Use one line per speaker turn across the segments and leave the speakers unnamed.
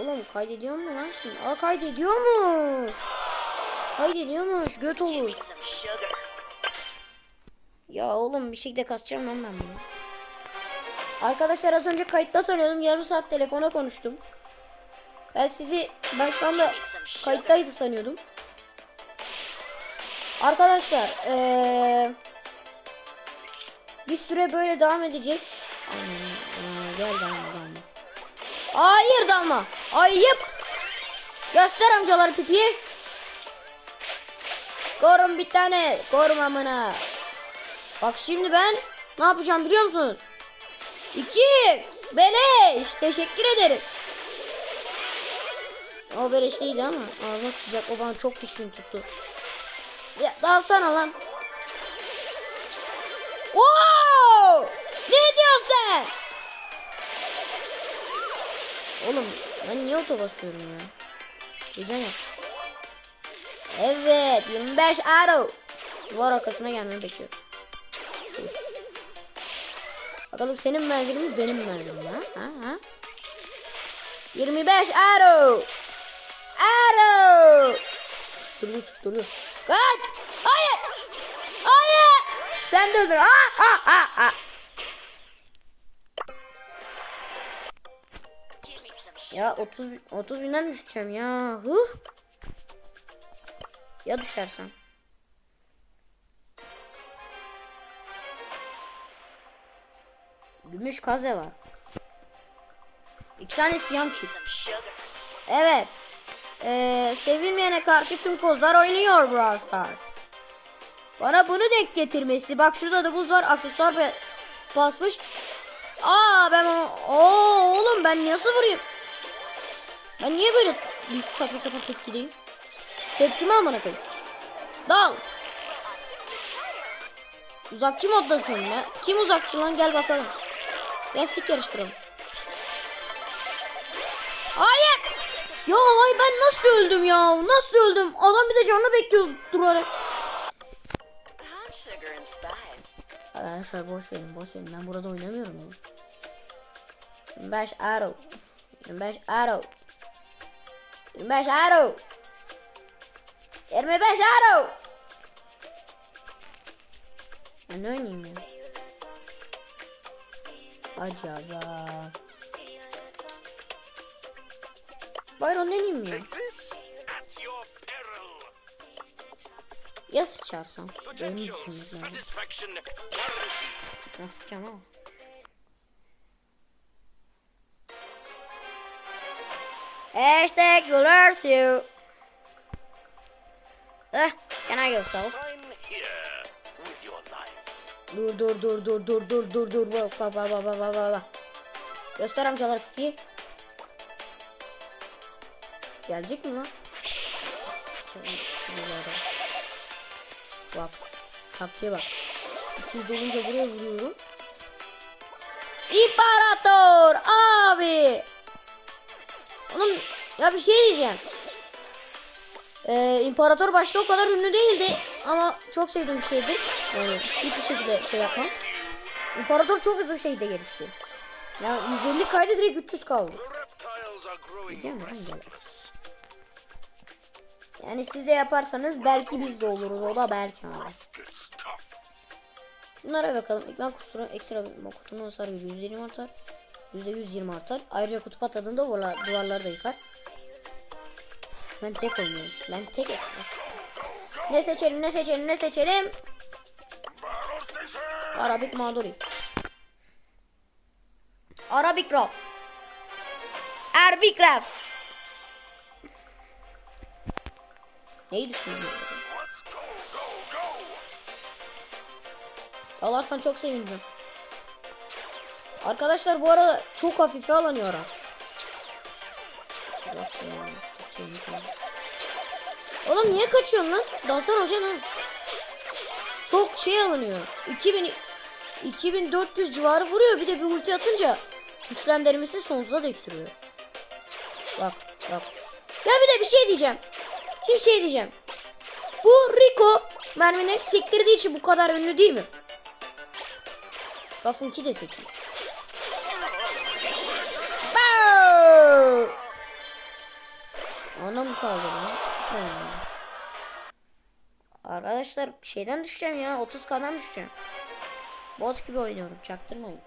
Oğlum kaydediyor mu lan şimdi? Aa kaydediyor mu? Kaydediyormuş. Göt
Give
olur. Ya oğlum bir şekilde kasacağım lan ben bunu. Arkadaşlar az önce kayıtta sanıyordum. Yarım saat telefona konuştum. Ben sizi ben şu anda kayıttaydı sanıyordum. Arkadaşlar eee bir süre böyle devam edecek. Aa, gel dalma dalma. Hayır dalma. Ayıp. Göster amcalar pipiyi. Korun bir tane. Korumamına. Bak şimdi ben ne yapacağım biliyor musunuz? İki. Beleş. Teşekkür ederim. O beleş değildi ama ağzına sıcak o bana çok pişkin tuttu. Ya dalsana lan. Wow! Ne diyorsun sen? Oğlum ben niye oto basıyorum ya? Güzel yap. Evet 25 arrow. Duvar arkasına gelmeyi bekliyorum. Bakalım senin menzilin mi benim menzilim ha? Ha ha. 25 arrow. Arrow. Tutturuyor tutturuyor. Kaç. Hayır. Hayır. Sen de öldür. Ha ha ha ha. Ya 30 30 binden düşeceğim ya. Huh. Ya düşersem. Gümüş kaze var. İki tane siyam kit. Evet. Ee, sevilmeyene karşı tüm kozlar oynuyor Brawl Stars. Bana bunu denk getirmesi. Bak şurada da buz var. Aksesuar basmış. Aa ben onu... Oğlum ben nasıl vurayım? Ben niye böyle bir saçma sapan tepkideyim? Tepkimi amına koyayım. Dal. Uzakçı moddasın ya. Kim uzakçı lan gel bakalım. Gel sik yarıştıralım. Hayır. Ya ay ben nasıl öldüm ya? Nasıl öldüm? Adam bir de canını bekliyor durarak.
Spice.
Arkadaşlar boş verin boş verin. Ben burada oynamıyorum oğlum. 25 arrow. 25 arrow. 25 arrow. 25 arrow. Ben ne oynayayım ya? Acaba.
At your peril.
Ya sıçarsam? Benim
guaranteed.
Ben sıçacağım ama. Hashtag lures you. Eh, can I go
life.
Dur dur dur dur dur dur dur dur bak bak bak bak bak bak. Göster amcalar pipi. Gelecek mi lan? Bak. Taktiğe bak. İkiz dolunca buraya vuruyorum. İmparator abi. Oğlum ya bir şey diyeceğim. Ee, İmparator başta o kadar ünlü değildi ama çok sevdiğim bir şeydir. Yani hiçbir şekilde şey yapmam. İmparator çok hızlı bir şekilde gelişti. Ya 150 kaydı direkt 300 kaldı. Yani siz de yaparsanız belki biz de oluruz. O da belki
tough.
Şunlara bakalım. İkmal kusuru ekstra bir kutunun hasar gücü %20 artar. %120 artar. Ayrıca kutup atladığında duvarlar, duvarları da yıkar. Ben tek oynuyorum. Ben tek Ne seçelim ne seçelim ne seçelim? Arabik mağduri. Arabik raf. Arabik raf. Neyi düşünüyorsun? Alarsan çok sevinirim. Arkadaşlar bu arada çok hafife alınıyor. Oğlum niye kaçıyorsun lan? Dalsan alacaksın ha. Çok şey alınıyor. 2000 2400 civarı vuruyor. Bir de bir ulti atınca güçlendirmesi sonsuza dek. Bak bak. Ya bir de bir şey diyeceğim. Bir şey diyeceğim. Bu Rico mermini sektirdiği için bu kadar ünlü değil mi? Buff'ınki de sekiyor. Bana mı kaldı lan? Arkadaşlar şeyden düşeceğim ya 30 kandan düşeceğim. Bot gibi oynuyorum çaktırmayın.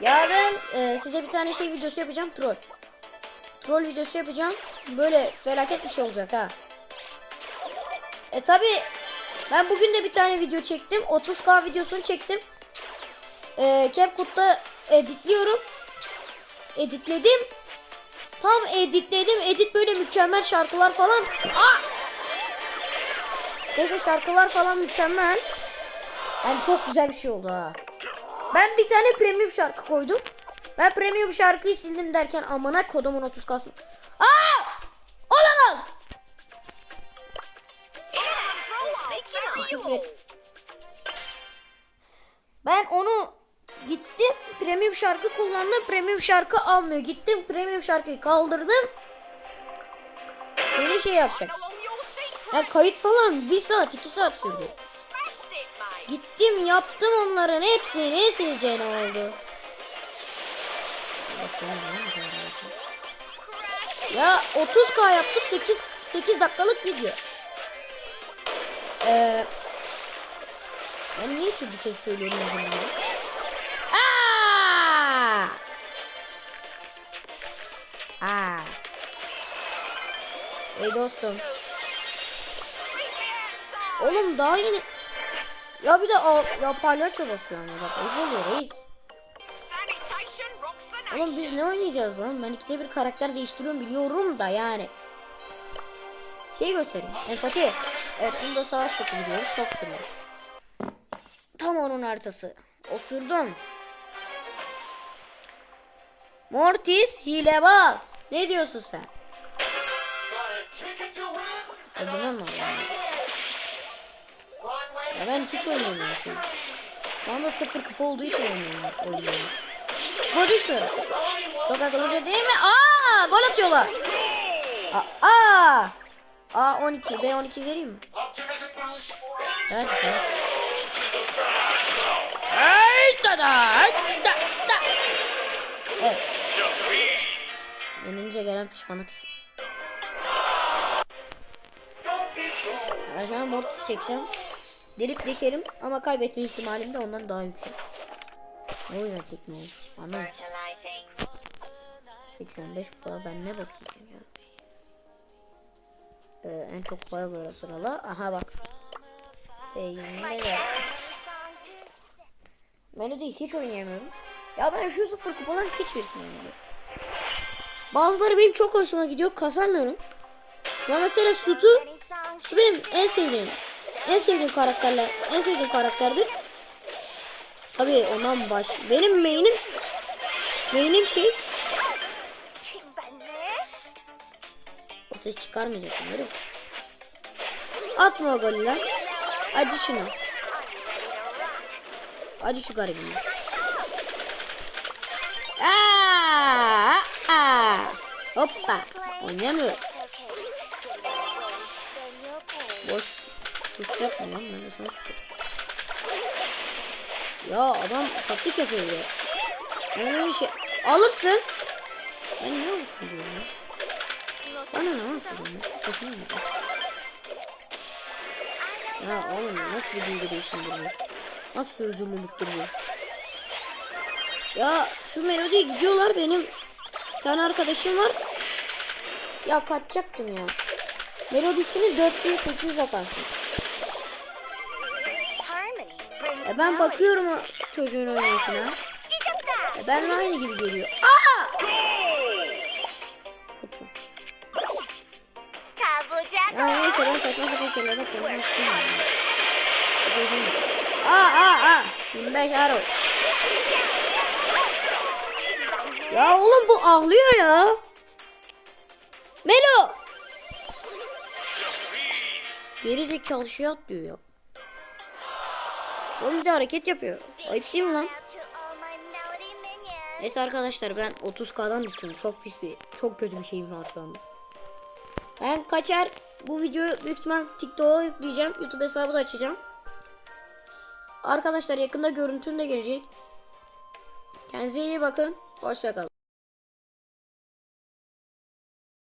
Yarın e, size bir tane şey videosu yapacağım troll. Troll videosu yapacağım. Böyle felaket bir şey olacak ha. E tabi ben bugün de bir tane video çektim. 30k videosunu çektim. E, CapCut'ta editliyorum. Editledim. Tam editledim. Edit böyle mükemmel şarkılar falan. Aa! Neyse şarkılar falan mükemmel. Yani çok güzel bir şey oldu ha. Ben bir tane premium şarkı koydum. Ben premium şarkıyı sildim derken amına kodumun 30 kasım. Aa! Premium şarkı kullandım. Premium şarkı almıyor. Gittim premium şarkıyı kaldırdım. Beni şey yapacak. Ya kayıt falan bir saat iki saat sürdü. Gittim yaptım onların hepsini. Sizce ne oldu? Ya 30k yaptık 8 8 dakikalık video. Ee, ben niye ikinci kez söylüyorum? Aa! Aa. Ey dostum. Oğlum daha yeni. Ya bir de al, ya palyaço basıyor yani bak ayıp oluyor reis. Oğlum biz ne oynayacağız lan? Ben ikide bir karakter değiştiriyorum biliyorum da yani. Şey göstereyim. Empati. Evet bunda savaş topu gidiyoruz. Top sürüyor. Tam onun haritası. Osurdum. Mortis hilebaz. Ne diyorsun sen? Öldürmem lazım. Ya ben hiç oynayamıyorum. şu an. Şu anda sıfır kupa olduğu için oynuyorum. Gol düşmüyorum. Çok akıllıca değil mi? Aa, gol atıyorlar. Aa, aa. Aa 12. Ben 12 vereyim mi? Evet, evet. Ay da da da da. Evet. Yenince gelen pişmanlık. an mortis çekeceğim. Delip deşerim ama kaybetme ihtimalim de ondan daha yüksek. O yüzden çekmiyorum. Anladın mı? 85 kupa ben ne bakayım ya. Ee, en çok kupaya göre sırala. Aha bak. Beynimde de. Melodiyi hiç oynayamıyorum. Ya ben şu sıfır kupaların hiçbirisini oynamıyorum. Bazıları benim çok hoşuma gidiyor. Kasamıyorum. Ya mesela Sutu Su benim en sevdiğim en sevdiğim karakterler en sevdiğim karakterdir. Tabii ondan baş. Benim main'im main'im şey o ses çıkarmayacak umarım. Atma o golü lan. Acı şunu. Acı şu garibini. Aa, aa. Hoppa. Oynayamıyorum. Boş. Sus yapma lan ben de sana sus Ya adam taktik yapıyor ya. Öyle şey alırsın. Ben ne alırsın diyorum ya. Bana ne alırsın diyorum ya. Kaçın mı? Ya oğlum nasıl bir bilgi değişimdir bu? Nasıl bir özürlülüktür bu? Ya şu melodiye gidiyorlar benim. Bir tane arkadaşım var. Ya kaçacaktım ya. Melodisini 4800 atarsın. E ben bakıyorum o çocuğun oynayışına. E ben aynı gibi geliyor. Aa! Ya neyse ben saçma sapan şeyler yapıyorum. Aa aa aa. 25 aro. Ya oğlum bu ağlıyor ya. Melo. Geri zekalı şey atlıyor ya. Oğlum bir de hareket yapıyor. Ayıp değil mi lan? Neyse arkadaşlar ben 30k'dan düştüm. Çok pis bir, çok kötü bir şeyim var şu anda. Ben kaçar bu videoyu büyük ihtimal TikTok'a yükleyeceğim. YouTube hesabı da açacağım. Arkadaşlar yakında görüntüm de gelecek. Kendinize iyi bakın. Hoşçakalın.